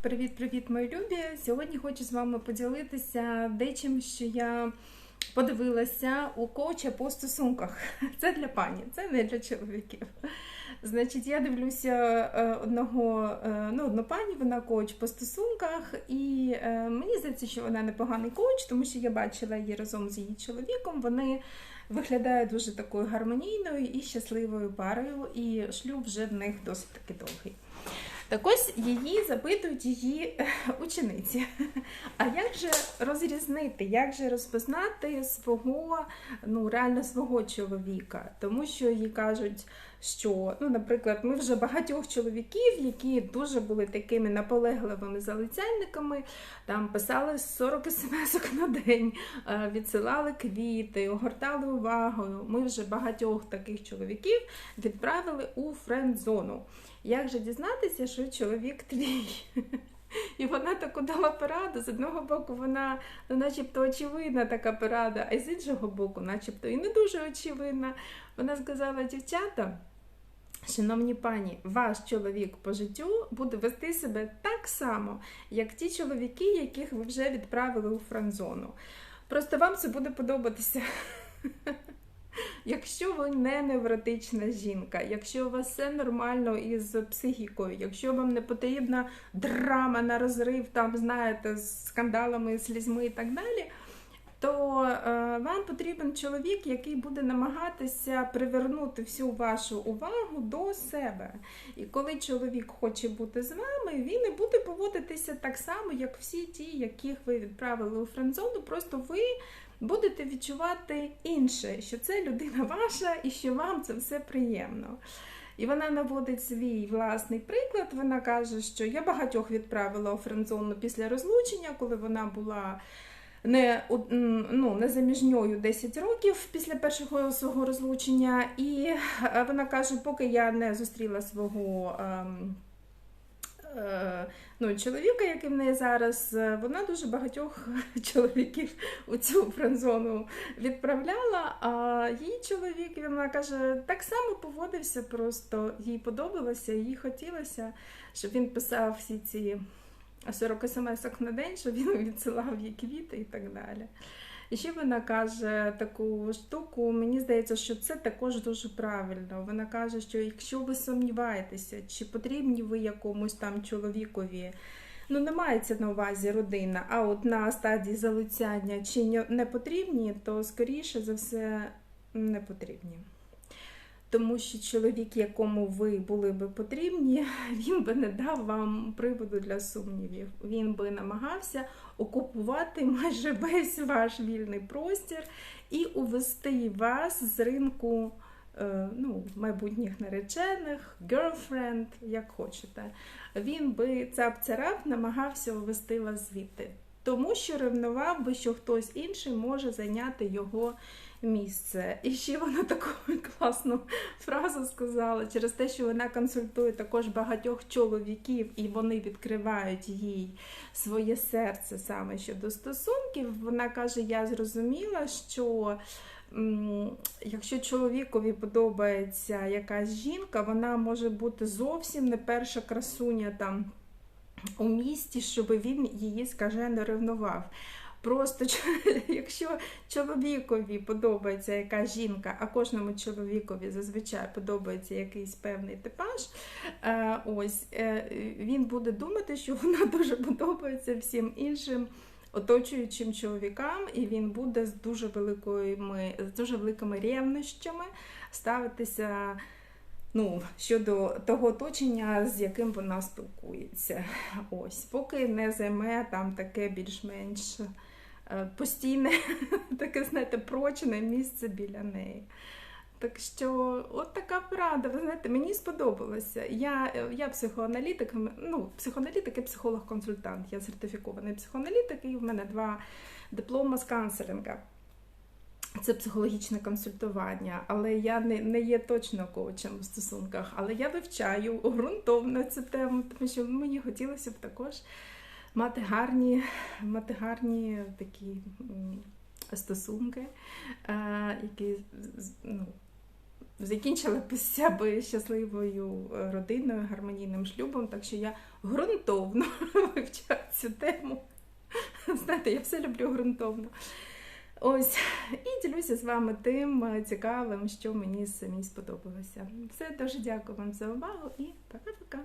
Привіт-привіт, мої любі! Сьогодні хочу з вами поділитися дечим, що я подивилася у коуча по стосунках. Це для пані, це не для чоловіків. Значить, я дивлюся е, одного, е, ну, одну пані, вона коуч по стосунках, і е, мені здається, що вона непоганий коуч, тому що я бачила її разом з її чоловіком. Вони виглядають дуже такою гармонійною і щасливою парою, і шлюб вже в них досить таки довгий. Так ось її запитують її е, учениці. А як же розрізнити, як же розпознати свого, ну реально свого чоловіка? Тому що їй кажуть, що, ну, наприклад, ми вже багатьох чоловіків, які дуже були такими наполегливими залицяльниками, там писали 40 смс на день, е, відсилали квіти, огортали увагою. Ми вже багатьох таких чоловіків відправили у френд-зону. Як же дізнатися, що чоловік твій? І вона таку дала пораду. З одного боку, вона ну, начебто очевидна така порада, а з іншого боку, начебто і не дуже очевидна. Вона сказала, дівчата. Шановні пані, ваш чоловік по життю буде вести себе так само, як ті чоловіки, яких ви вже відправили у франзону. Просто вам це буде подобатися. Якщо ви не невротична жінка, якщо у вас все нормально із психікою, якщо вам не потрібна драма на розрив, там, знаєте, з скандалами, слізьми і так далі, то е, вам потрібен чоловік, який буде намагатися привернути всю вашу увагу до себе. І коли чоловік хоче бути з вами, він і буде поводитися так само, як всі ті, яких ви відправили у френдзону, просто ви будете відчувати інше, що це людина ваша і що вам це все приємно. І вона наводить свій власний приклад. Вона каже, що я багатьох відправила у френдзону після розлучення, коли вона була не ну, не заміжньою 10 років після першого свого розлучення. І вона каже, поки я не зустріла свого. Ем, Е, ну, чоловіка, який в неї зараз, е, вона дуже багатьох чоловіків у цю френдзону відправляла. А її чоловік, вона каже, так само поводився, просто їй подобалося, їй хотілося, щоб він писав всі ці 40 смс-ок на день, щоб він відсилав їй квіти і так далі. І ще вона каже таку штуку, мені здається, що це також дуже правильно. Вона каже, що якщо ви сумніваєтеся, чи потрібні ви якомусь там чоловікові, ну не мається на увазі родина, а от на стадії залицяння чи не потрібні, то скоріше за все не потрібні. Тому що чоловік, якому ви були би потрібні, він би не дав вам приводу для сумнівів. Він би намагався окупувати майже весь ваш вільний простір і увести вас з ринку е, ну, майбутніх наречених, girlfriend, як хочете. Він би цап-царап намагався увести вас звідти. Тому що ревнував би, що хтось інший може зайняти його місце. І ще вона таку класну фразу сказала через те, що вона консультує також багатьох чоловіків, і вони відкривають їй своє серце саме щодо стосунків. Вона каже: Я зрозуміла, що. Якщо чоловікові подобається якась жінка, вона може бути зовсім не перша красуня там у місті, щоб він її скажено ревнував. Просто якщо чоловікові подобається якась жінка, а кожному чоловікові зазвичай подобається якийсь певний типаж, е, ось е, він буде думати, що вона дуже подобається всім іншим. Оточуючим чоловікам, і він буде з дуже великими з дуже великими ревнощами ставитися ну, щодо того оточення, з яким вона спілкується. Ось, Поки не займе там таке більш-менш Е, постійне, таке, знаєте, прочне місце біля неї. Так що, от така порада, ви знаєте, мені сподобалося. Я я психоаналітик, ну, психоаналітик і психолог-консультант. Я сертифікований психоаналітик, і в мене два дипломи з канцелінга. Це психологічне консультування, але я не не є точно коучем у стосунках, але я вивчаю ґрунтовно цю тему, тому що мені хотілося б також мати гарні, мати гарні такі стосунки, е, які ну, закінчила після би щасливою родиною, гармонійним шлюбом, так що я ґрунтовно вивчаю цю тему. Знаєте, я все люблю ґрунтовно. Ось, і ділюся з вами тим е, цікавим, що мені самі сподобалося. Все, дуже дякую вам за увагу і пока-пока.